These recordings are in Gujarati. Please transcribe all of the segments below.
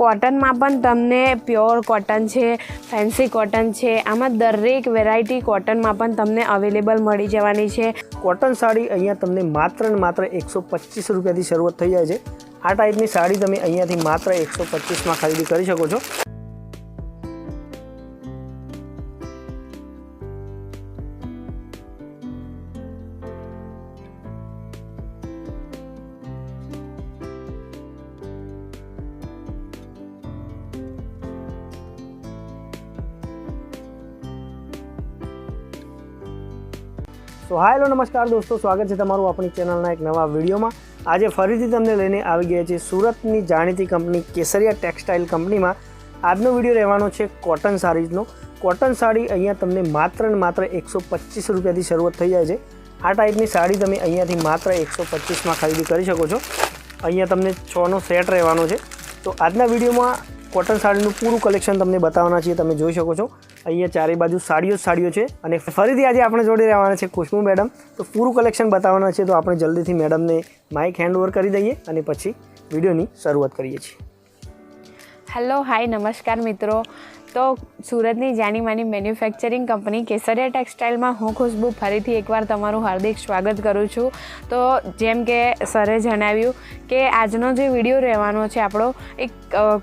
કોટનમાં પણ તમને પ્યોર કોટન છે, ફેન્સી કોટન છે, આમાં દરેક વેરાયટી કોટનમાં પણ તમને અવેલેબલ મળી જવાની છે. કોટન સાડી અહીંયા તમને માત્ર ને માત્ર એકસો પચીસ રૂપિયાથી શરૂઆત થઈ જાય છે. આ ટાઈપની સાડી તમે અહીંયાથી માત્ર એકસો પચીસમાં ખરીદી કરી શકો છો. તો હાય, હેલો, નમસ્કાર દોસ્તો. સ્વાગત છે તમારું આપણી ચેનલના એક નવા વિડીયોમાં. આજે ફરીથી તમને લઈને આવી ગયા છે સુરતની જાણીતી કંપની કેસરિયા ટેક્સટાઇલ કંપનીમાં. આજનો વીડિયો રહેવાનો છે કોટન સાડીઝનો કોટન સાડી અહીંયા તમને માત્ર ને માત્ર એકસો પચીસ રૂપિયાથી શરૂઆત થઈ જાય છે. આ ટાઈપની સાડી તમે અહીંયાથી માત્ર એકસો પચીસમાં ખરીદી કરી શકો છો. અહીંયા તમને છનો સેટ રહેવાનો છે. તો આજના વિડીયોમાં કોટન સાડીનું પૂરું કલેક્શન તમને બતાવવાના છીએ, તમે જોઈ શકો છો. અહીંયા ચારે બાજુ સાડીઓ સાડીઓ છે અને ફરીથી આજે આપણે જોડે રહેવાના છે ખુશ્બુ મેડમ. તો પૂરું કલેક્શન બતાવવાના છે તો આપણે જલ્દીથી મેડમને માઇક હેન્ડ ઓવર કરી દઈએ અને પછી વિડીયોની શરૂઆત કરીએ છીએ. હેલો હાય નમસ્કાર મિત્રો. તો સુરતની જાણી માની મેન્યુફેક્ચરિંગ કંપની કેસરિયા ટેક્સટાઇલમાં હું ખુશ્બુ ફરીથી એકવાર તમારું હાર્દિક સ્વાગત કરું છું. તો જેમ કે સરે જણાવ્યું કે આજનો જે વીડિયો રહેવાનો છે, આપણો એક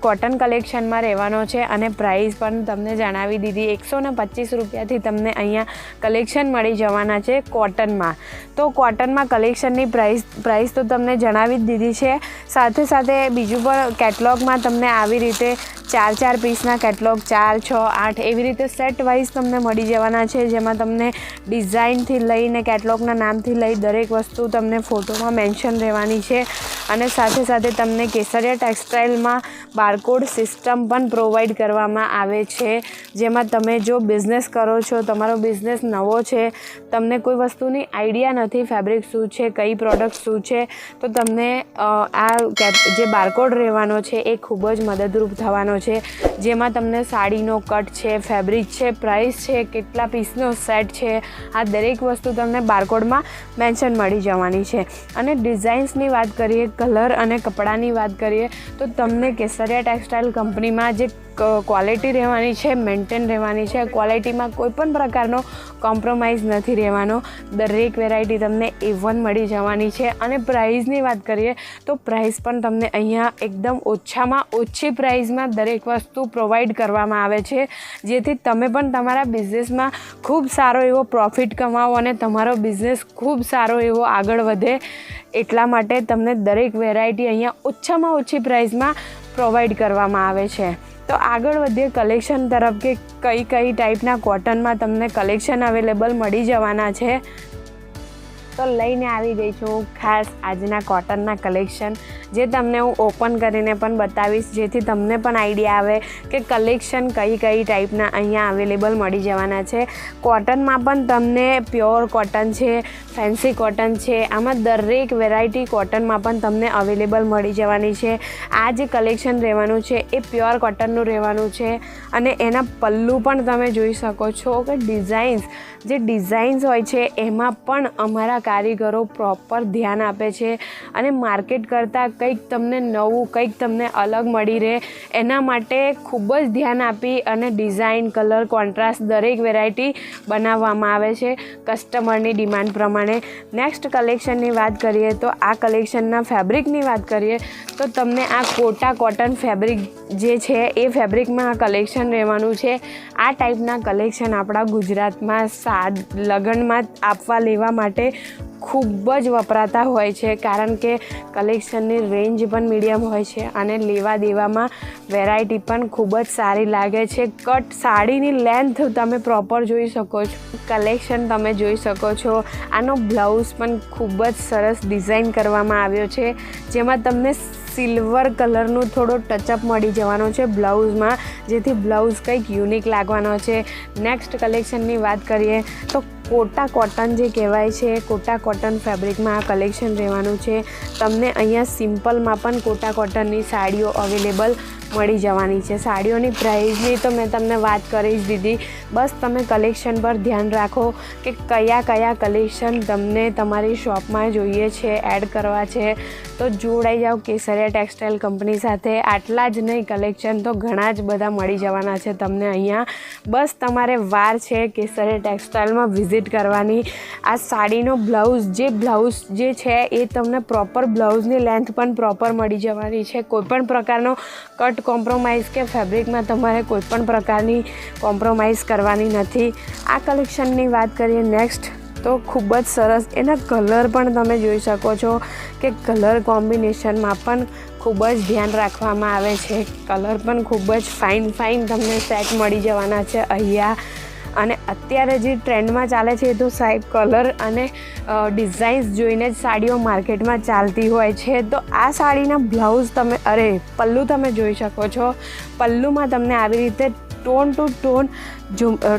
કોટન કલેક્શનમાં રહેવાનો છે અને પ્રાઇસ પણ તમને જણાવી દીધી. એકસો ને પચીસ રૂપિયાથી તમને અહીંયા કલેક્શન મળી જવાના છે કોટનમાં તો કોટનમાં કલેક્શનની પ્રાઇસ પ્રાઇસ તો તમને જણાવી જ દીધી છે. સાથે સાથે બીજું પણ કેટલોગમાં તમને આવી રીતે ચાર ચાર પીસના કેટલોગ ચાર છ, આઠ એવી રીતે સેટ વાઇઝ તમને મળી જવાના છે, જેમાં તમને ડિઝાઇનથી લઈને કેટલોગના નામથી લઈ દરેક વસ્તુ તમને ફોટોમાં મેન્શન રહેવાની છે. અને સાથે સાથે તમને કેસરિયા ટેક્સટાઇલમાં બારકોડ સિસ્ટમ પણ પ્રોવાઈડ કરવામાં આવે છે. જેમાં તમે જો બિઝનેસ કરો છો, તમારો બિઝનેસ નવો છે, તમને કોઈ વસ્તુની આઈડિયા નથી ફેબ્રિક શું છે, કઈ પ્રોડક્ટ શું છે, તો તમને આ જે બારકોડ રહેવાનો છે એ ખૂબ જ મદદરૂપ થવાનો છે. જેમાં તમને સાડીનો કટ છે, ફેબ્રિક છે, પ્રાઇસ છે, કેટલા પીસનો સેટ છે, આ દરેક વસ્તુ તમને બારકોડમાં મેન્શન મળી જવાની છે. અને ડિઝાઇન્સની વાત કરીએ કલર અને કપડાની વાત કરીએ તો તમને કેસરિયા ટેક્સટાઇલ કંપનીમાં જે ક્વોલિટી રહેવાની છે મેન્ટેન રહેવાની છે. ક્વોલિટીમાં કોઈ પણ પ્રકારનો કોમ્પ્રોમાઇઝ નથી રહેવાનો. દરેક વેરાયટી તમને એ વન મળી જવાની છે. અને પ્રાઇઝની વાત કરીએ, તો પ્રાઇસ પણ તમને અહીંયા એકદમ ઓછામાં ઓછી પ્રાઇઝમાં દરેક વસ્તુ પ્રોવાઈડ કરવામાં આવે છે. જેથી તમે પણ તમારા બિઝનેસમાં ખૂબ સારો એવો પ્રોફિટ કમાવો અને તમારો બિઝનેસ ખૂબ સારો એવો આગળ વધે. એટલા માટે તમને દરેક વેરાયટી અહીંયા ઓછામાં ઓછી પ્રાઇઝમાં પ્રોવાઈડ કરવામાં આવે છે. તો આગળ વધીએ કલેક્શન તરફ કે કઈ કઈ ટાઈપના કોટનમાં તમને કલેક્શન અવેલેબલ મળી જવાના છે. તો લઈને આવી ગઈ છું ખાસ આજના કોટનના કલેક્શન જે તમને હું ઓપન કરીને પણ બતાવીશ, જેથી તમને પણ આઈડિયા આવે કે કલેક્શન કઈ કઈ ટાઈપના અહીંયા અવેલેબલ મળી જવાના છે. કોટનમાં પણ તમને પ્યોર કોટન છે ફેન્સી કોટન છે, આમાં દરેક વેરાયટી કોટનમાં પણ તમને અવેલેબલ મળી જવાની છે. આ જે કલેક્શન રહેવાનું છે, એ પ્યોર કોટનનું રહેવાનું છે. અને એના પલ્લુ પણ તમે જોઈ શકો છો કે ડિઝાઇન્સ જે ડિઝાઇન્સ હોય છે, એમાં પણ અમારા કારીગરો પ્રોપર ધ્યાન આપે છે અને માર્કેટ કરતાં કંઈક તમને નવું, કંઈક તમને અલગ મળી રહે, એના માટે ખૂબ જ ધ્યાન આપી અને ડિઝાઇન કલર કોન્ટ્રાસ્ટ દરેક વેરાયટી બનાવવામાં આવે છે કસ્ટમરની ડિમાન્ડ પ્રમાણે. નેક્સ્ટ કલેક્શનની વાત કરીએ તો આ કલેક્શનના ફેબ્રિકની વાત કરીએ તો તમને આ કોટા કોટન ફેબ્રિક જે છે એ ફેબ્રિકમાં આ કલેક્શન રહેવાનું છે. આ ટાઈપના કલેક્શન આપણા ગુજરાતમાં સાદ, લગ્નમાં આપવા લેવા માટે ખૂબ જ વપરાતા હોય છે, કારણ કે કલેક્શનની રેન્જ પણ મીડિયમ હોય છે અને લેવા દેવામાં વેરાયટી પણ ખૂબ જ સારી લાગે છે. કટ સાડીની લેન્થ તમે પ્રોપર જોઈ શકો છો, કલેક્શન તમે જોઈ શકો છો. આનો બ્લાઉઝ પણ ખૂબ જ સરસ ડિઝાઇન કરવામાં આવ્યો છે, જેમાં તમને સિલ્વર કલરનું થોડો ટચઅપ મળી જવાનો છે બ્લાઉઝમાં, જેથી બ્લાઉઝ કંઈક યુનિક લાગવાનો છે. નેક્સ્ટ કલેક્શનની વાત કરીએ તો કોટા કોટન જે કહેવાય છે, કોટા કોટન ફેબ્રિકમાં આ કલેક્શન રહેવાનું છે. તમને અહીંયા સિમ્પલમાં પણ કોટા કોટનની સાડીઓ અવેલેબલ મળી જવાની છે. સાડીઓની પ્રાઇઝની તો મેં તમને વાત કરી જ દીધી. બસ તમે કલેક્શન પર ધ્યાન રાખો કે કયા કયા કલેક્શન તમને તમારી શોપમાં જોઈએ છે એડ કરવા છે. તો જોડાઈ જાઓ કેસરિયા ટેક્સટાઇલ કંપની સાથે. આટલા જ નહીં, કલેક્શન તો ઘણા જ બધા મળી જવાના છે તમને અહીંયા. બસ તમારે વાર છે કેસરિયા ટેક્સટાઇલમાં વિઝિટ કરવાની. આ સાડીનો બ્લાઉઝ, જે બ્લાઉઝ જે છે એ તમને પ્રોપર બ્લાઉઝની લેન્થ પણ પ્રોપર મળી જવાની છે. કોઈપણ પ્રકારનો કટ કોમ્પ્રોમાઇઝ કે ફેબ્રિકમાં તમારે કોઈપણ પ્રકારની કોમ્પ્રોમાઇઝ કરવાની નથી. આ કલેક્શનની વાત કરીએ નેક્સ્ટ તો ખૂબ જ સરસ એના કલર પણ તમે જોઈ શકો છો કે કલર કોમ્બિનેશનમાં પણ ખૂબ જ ધ્યાન રાખવામાં આવે છે. કલર પણ ખૂબ જ ફાઇન ફાઇન તમને સેટ મળી જવાના છે. અહીંયા અને અત્યારે જે ટ્રેન્ડમાં ચાલે છે એ તો સાહેબ કલર અને ડિઝાઇન્સ જોઈને જ સાડીઓ માર્કેટમાં ચાલતી હોય છે. તો આ સાડીના બ્લાઉઝ તમે, અરે, પલ્લુ તમે જોઈ શકો છો. પલ્લુમાં તમને આવી રીતે ટોન ટુ ટોન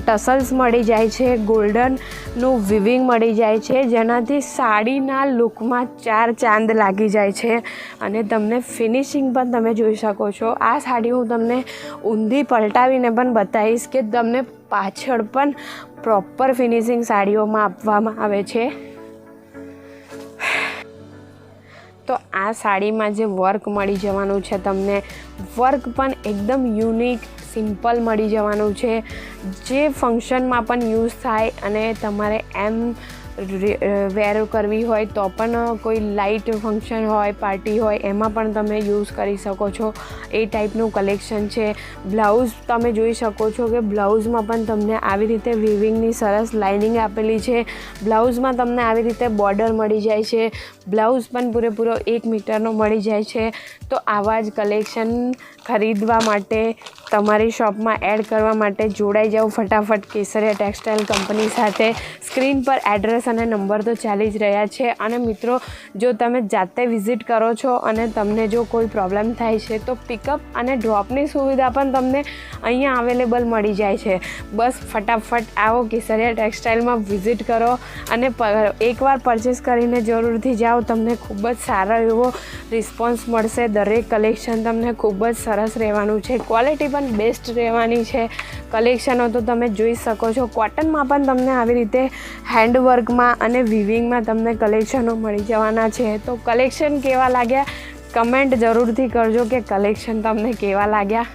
ટસલ્સ મળી જાય છે, ગોલ્ડનનું વિવિંગ મળી જાય છે, જેનાથી સાડીના લુકમાં ચાર ચાંદ લાગી જાય છે. અને તમને ફિનિશિંગ પણ તમે જોઈ શકો છો. આ સાડી હું તમને ઊંધી પલટાવીને પણ બતાવીશ કે તમને પાછળ પણ પ્રોપર ફિનિશિંગ સાડીઓમાં આપવામાં આવે છે. તો આ સાડીમાં જે વર્ક મળી જવાનું છે, તમને વર્ક પણ એકદમ યુનિક સિમ્પલ મળી જવાનું છે. જે ફંક્શનમાં પણ યુઝ થાય અને તમારે એમ વેર કરવી હોય તો પણ કોઈ લાઇટ ફંક્શન હોય પાર્ટી હોય, એમાં પણ તમે યુઝ કરી શકો છો. એ ટાઈપનું કલેક્શન છે. બ્લાઉઝ તમે જોઈ શકો છો કે બ્લાઉઝમાં પણ તમને આવી રીતે વિવિંગની સરસ લાઇનિંગ આપેલી છે. બ્લાઉઝમાં તમને આવી રીતે બોર્ડર મળી જાય છે. બ્લાઉઝ પણ પૂરેપૂરો એક મીટરનો મળી જાય છે. તો આવા જ કલેક્શન ખરીદવા માટે, તમારી શોપમાં એડ કરવા માટે જોડાઈ જાઓ ફટાફટ કેસરિયા ટેક્સટાઇલ કંપની સાથે. સ્ક્રીન પર એડ્રેસ અને નંબર તો ચાલી જ રહ્યા છે. અને મિત્રો, જો તમે જાતે વિઝિટ કરો છો અને તમને જો કોઈ પ્રોબ્લેમ થાય છે, તો પિકઅપ અને ડ્રોપની સુવિધા પણ તમને અહીંયા અવેલેબલ મળી જાય છે. બસ ફટાફટ આવો કેસરિયા ટેક્સટાઇલમાં વિઝિટ કરો અને એકવાર પરચેસ કરીને જરૂરથી જાઓ. તમને ખૂબ જ સારો એવો રિસ્પોન્સ મળશે. દરેક કલેક્શન તમને ખૂબ જ સરસ રહેવાનું છે. ક્વોલિટી પણ બેસ્ટ રહેવાની છે. કલેક્શનો તો તમે જોઈ શકો છો. કોટનમાં પણ તમને આવી રીતે હેન્ડવર્કમાં અને વિવિંગમાં તમને કલેક્શનો મળી જવાના છે. તો કલેક્શન કેવા લાગ્યા? કમેન્ટ જરૂરથી કરજો કે કલેક્શન તમને કેવા લાગ્યા?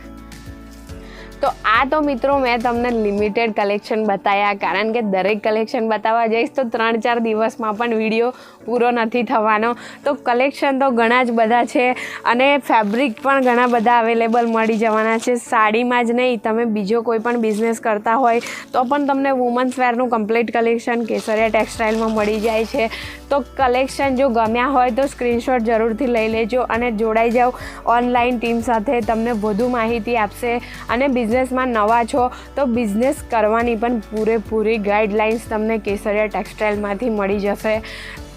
આ તો મિત્રો મેં તમને લિમિટેડ કલેક્શન બતાવ્યા કારણ કે દરેક કલેક્શન બતાવવા જઈશ તો ત્રણ ચાર દિવસમાં પણ વીડિયો પૂરો નથી થવાનો. તો કલેક્શન તો ઘણા જ બધા છે અને ફેબ્રિક પણ ઘણા બધા અવેલેબલ મળી જવાના છે. સાડીમાં જ નહીં, તમે બીજો કોઈ પણ બિઝનેસ કરતા હોય તો પણ તમને વુમન્સ વેરનું કમ્પ્લીટ કલેક્શન કેસરિયા ટેક્સટાઇલમાં મળી જાય છે. તો કલેક્શન જો ગમ્યા હોય તો સ્ક્રીનશોટ જરૂરથી લઈ લેજો અને જોડાઈ જાઓ. ઓનલાઈન ટીમ સાથે તમને વધુ માહિતી આપશે અને બિઝનેસમાં નવા છો તો બિઝનેસ કરવાની પણ પૂરેપૂરી ગાઈડલાઇન્સ તમને કેસરિયા ટેક્સટાઇલમાંથી મળી જશે.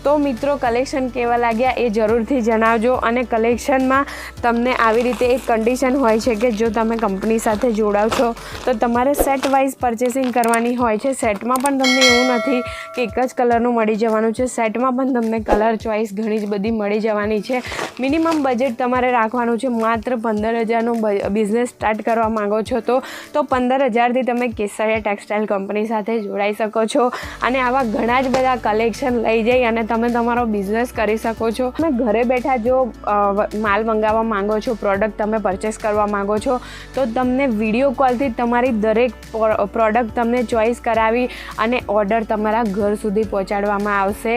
તો મિત્રો કલેક્શન કેવા લાગ્યા એ જરૂરથી જણાવજો અને કલેક્શનમાં તમને આવી રીતે એક કન્ડિશન હોય છે કે જો તમે કંપની સાથે જોડાવ છો, તો તમારે સેટ વાઇઝ પરચેસિંગ કરવાની હોય છે. સેટમાં પણ તમને એવું નથી કે એક જ કલરનું મળી જવાનું છે. સેટમાં પણ તમને કલર ચોઇસ ઘણી જ બધી મળી જવાની છે. મિનિમમ બજેટ તમારે રાખવાનું છે. માત્ર પંદર હજારનું બિઝનેસ સ્ટાર્ટ કરવા માંગો છો તો તો પંદર હજારથી તમે કેસરિયા ટેક્સટાઇલ કંપની સાથે જોડાઈ શકો છો. અને આવા ઘણા જ બધા કલેક્શન લઈ જઈ અને તમે તમારો બિઝનેસ કરી શકો છો. તમે ઘરે બેઠા જો માલ મંગાવવા માંગો છો પ્રોડક્ટ તમે પરચેસ કરવા માંગો છો, તો તમને વીડિયો કોલથી તમારી દરેક પ્રોડક્ટ તમને ચોઈસ કરાવી અને ઓર્ડર તમારા ઘર સુધી પહોંચાડવામાં આવશે.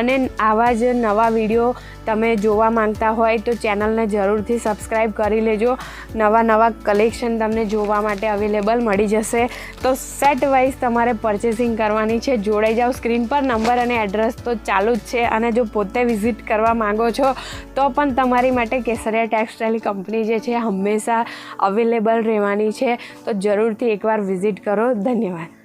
અને આવા જ નવા વીડિયો તમે જોવા માંગતા હોય તો ચેનલને જરૂરથી સબસ્ક્રાઈબ કરી લેજો. નવા નવા કલેક્શન તમને જોવા માટે અવેલેબલ મળી જશે. તો સેટ વાઇઝ તમારે પરચેસિંગ કરવાની છે. જોડાઈ જાઓ. સ્ક્રીન પર નંબર અને એડ્રેસ તો ચાલુ જ છે અને જો પોતે વિઝિટ કરવા માંગો છો, તો પણ તમારી માટે કેસરિયા ટેક્સટાઇલ કંપની જે છે હંમેશા અવેલેબલ રહેવાની છે. તો જરૂરથી એકવાર વિઝિટ કરો. ધન્યવાદ.